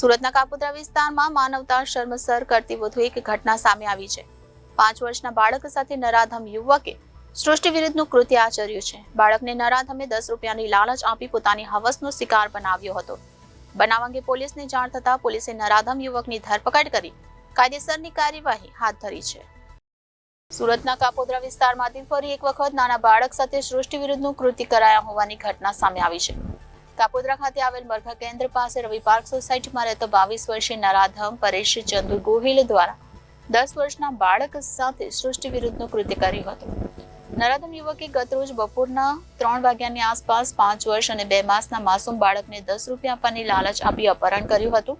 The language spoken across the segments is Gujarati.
સુરતના કાપોદ્રા વિસ્તારમાં માનવતા શર્મસર કરતી વધુ એક ઘટના સામે આવી છે. પાંચ વર્ષના બાળક સાથે નરાધમ યુવકે સૃષ્ટિ વિરુદ્ધનું કૃત્ય આચર્યું છે. બાળકને નરાધમે દસ રૂપિયાની લાલચ આપી પોતાની હવસનો શિકાર બનાવ્યો હતો. બનાવ અંગે પોલીસને જાણ થતા પોલીસે નરાધમ યુવકની ધરપકડ કરી કાયદેસરની કાર્યવાહી હાથ ધરી છે. સુરતના કાપોદ્રા વિસ્તારમાંથી ફરી એક વખત નાના બાળક સાથે સૃષ્ટિ વિરુદ્ધનું કૃત્ય કરાયા હોવાની ઘટના સામે આવી છે. કાપોદ્રા ખાતે આવેલ મરઘા કેન્દ્ર પાસે રવિ પાર્ક સોસાયટીમાં રહેતો બાવીસ વર્ષીય નરાધમ પરેશ ચંદુ ગોહિલ દ્વારા દસ વર્ષના બાળક સાથે સૃષ્ટિ વિરુદ્ધનું કૃત્ય કર્યું હતું. નરાધમ યુવકે ગતરોજ બપોરના ત્રણ વાગ્યાની આસપાસ પાંચ વર્ષ અને બે માસના માસૂમ બાળકને દસ રૂપિયા આપવાની લાલચ આપી અપહરણ કર્યું હતું.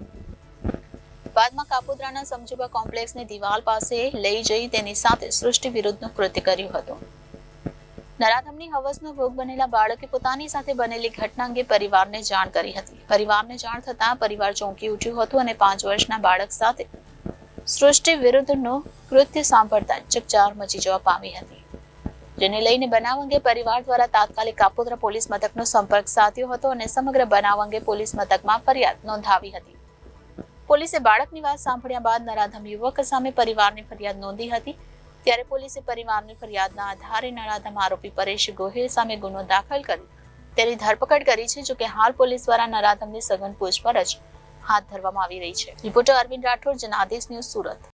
બાદમાં કાપોદ્રાના સમજુબા કોમ્પ્લેક્સની દિવાલ પાસે લઈ જઈ તેની સાથે સૃષ્ટિ વિરુદ્ધનું કૃત્ય કર્યું હતું. નરાધમની હવસનો ભોગ બનેલા બાળકે પોતાની સાથે બનેલી ઘટના અંગે પરિવારને જાણ કરી હતી. પરિવારને જાણ થતાં પરિવાર ચોંકી ઉઠ્યું હતું અને પાંચ વર્ષના બાળક સાથે સૃષ્ટિ વિરુદ્ધનું કૃત્ય સાંભળતા ચકચાર મચી જવા પામી હતી. જેને લઈને બનાવ અંગે પરિવાર દ્વારા તાત્કાલિક કાપોદ્રા પોલીસ મથકનો સંપર્ક સાધ્યો હતો અને સમગ્ર બનાવ અંગે પોલીસ મથકમાં ફરિયાદ નોંધાવી હતી. પોલીસે બાળકની વાત સાંભળ્યા બાદ નરાધમ યુવક સામે પરિવારની ફરિયાદ નોંધી હતી. ત્યારે પોલીસે પરિવારની ફરિયાદના આધારે નરાધમ આરોપી પરેશ ગોહિલ સામે ગુનો દાખલ કરી તેની ધરપકડ કરી છે જોકે હાલ પોલીસ દ્વારા નરાધમની સઘન પૂછપરછ હાથ ધરવામાં આવી રહી છે. Reporter Arvind Rathod, Janadesh news Surat.